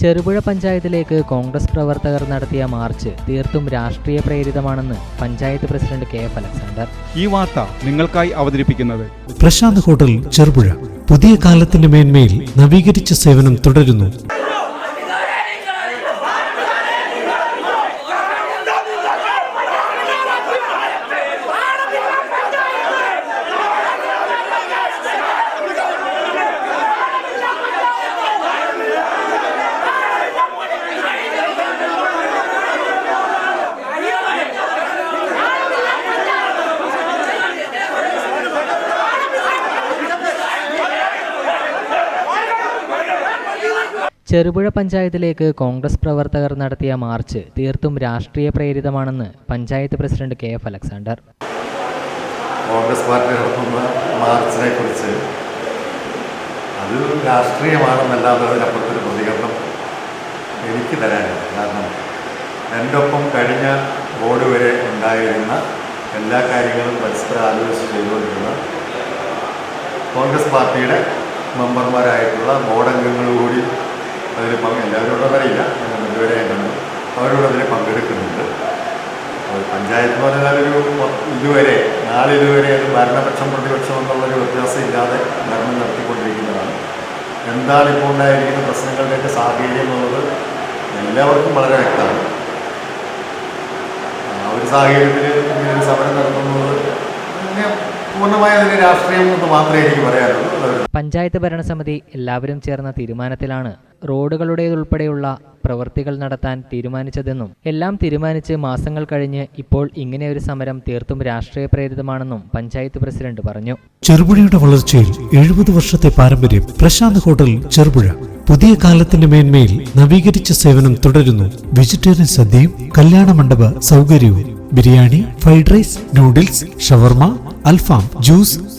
ചെറുപുഴ പഞ്ചായത്തിലേക്ക് കോൺഗ്രസ് പ്രവർത്തകർ നടത്തിയ മാർച്ച് തീർത്തും രാഷ്ട്രീയ പ്രേരിതമാണെന്ന് panchayat president K F Alexander. ഈ വാർത്ത നിങ്ങൾക്കായി അവതരിപ്പിക്കുന്നത് പ്രശാന്ത് ഹോട്ടൽ ചെറുപുഴ. പുതിയ കാലത്തിന്റെ മേന്മയിൽ നവീകരിച്ച സേവനം തുടരുന്നു. ചെറുപുഴ പഞ്ചായത്തിലേക്ക് കോൺഗ്രസ് പ്രവർത്തകർ നടത്തിയ മാർച്ച് തീർത്തും രാഷ്ട്രീയ പ്രേരിതമാണെന്ന് panchayat president K F Alexander. Congress party നടത്തുന്ന മാർച്ചിനെ കുറിച്ച് അത് രാഷ്ട്രീയമാണെന്നല്ലാതെ അതിനപ്പുറത്തൊരു പ്രതികരണം എനിക്ക് തരാനില്ല. കാരണം എന്റെ ഒപ്പം കഴിഞ്ഞ ബോർഡ് വരെ ഉണ്ടായിരുന്ന എല്ലാ കാര്യങ്ങളും പരസ്പരം ആലോചിച്ച് ചെയ്തുകൊണ്ടിരുന്ന കോൺഗ്രസ് പാർട്ടിയുടെ മെമ്പർമാരായിട്ടുള്ള ബോർഡ് അംഗങ്ങൾ കൂടി അതിൽ പങ്ക് എല്ലാവരോടും അറിയില്ല ഇതുവരെ കണ്ടു അവരോട് അതിൽ പങ്കെടുക്കുന്നുണ്ട്. പഞ്ചായത്ത് പറഞ്ഞാൽ ഒരു മൊ- ഇതുവരെ അത് ഭരണപക്ഷം പ്രതിപക്ഷം എന്നുള്ളൊരു വ്യത്യാസം ഇല്ലാതെ ഭരണം നടത്തിക്കൊണ്ടിരിക്കുന്നതാണ്. എന്താണ് ഇപ്പോൾ ഉണ്ടായിരിക്കുന്ന പ്രശ്നങ്ങളുടെയൊക്കെ സാഹചര്യം എന്നുള്ളത് എല്ലാവർക്കും വളരെ വ്യക്തമാണ്. ആ ഒരു സാഹചര്യത്തിൽ ഇങ്ങനെ ഒരു സമരം നടത്തുന്നത് പിന്നെ പൂർണമായ അതിന് രാഷ്ട്രീയം എന്ന് മാത്രമേ എനിക്ക് പറയാനുള്ളൂ. അതൊരു പഞ്ചായത്ത് ഭരണസമിതി എല്ലാവരും ചേർന്ന തീരുമാനത്തിലാണ് റോഡുകളുടേതുൾപ്പെടെയുള്ള പ്രവൃത്തികൾ നടത്താൻ തീരുമാനിച്ചതെന്നും എല്ലാം തീരുമാനിച്ച് മാസങ്ങൾ കഴിഞ്ഞ് ഇപ്പോൾ ഇങ്ങനെ ഒരു സമരം തീർത്തും രാഷ്ട്രീയ പ്രേരിതമാണെന്നും പഞ്ചായത്ത് പ്രസിഡന്റ് പറഞ്ഞു. ചെറുപുഴയുടെ വളർച്ചയിൽ എഴുപത് വർഷത്തെ പാരമ്പര്യം പ്രശാന്ത് ഹോട്ടൽ ചെറുപുഴ. പുതിയ കാലത്തിന്റെ മേന്മയിൽ നവീകരിച്ച സേവനം തുടരുന്നു. വെജിറ്റേറിയൻ സദ്യയും കല്യാണ മണ്ഡപ സൗകര്യവും. ബിരിയാണി ഫ്രൈഡ് റൈസ് നൂഡിൽസ് ഷവർമ അൽഫാം ജ്യൂസ്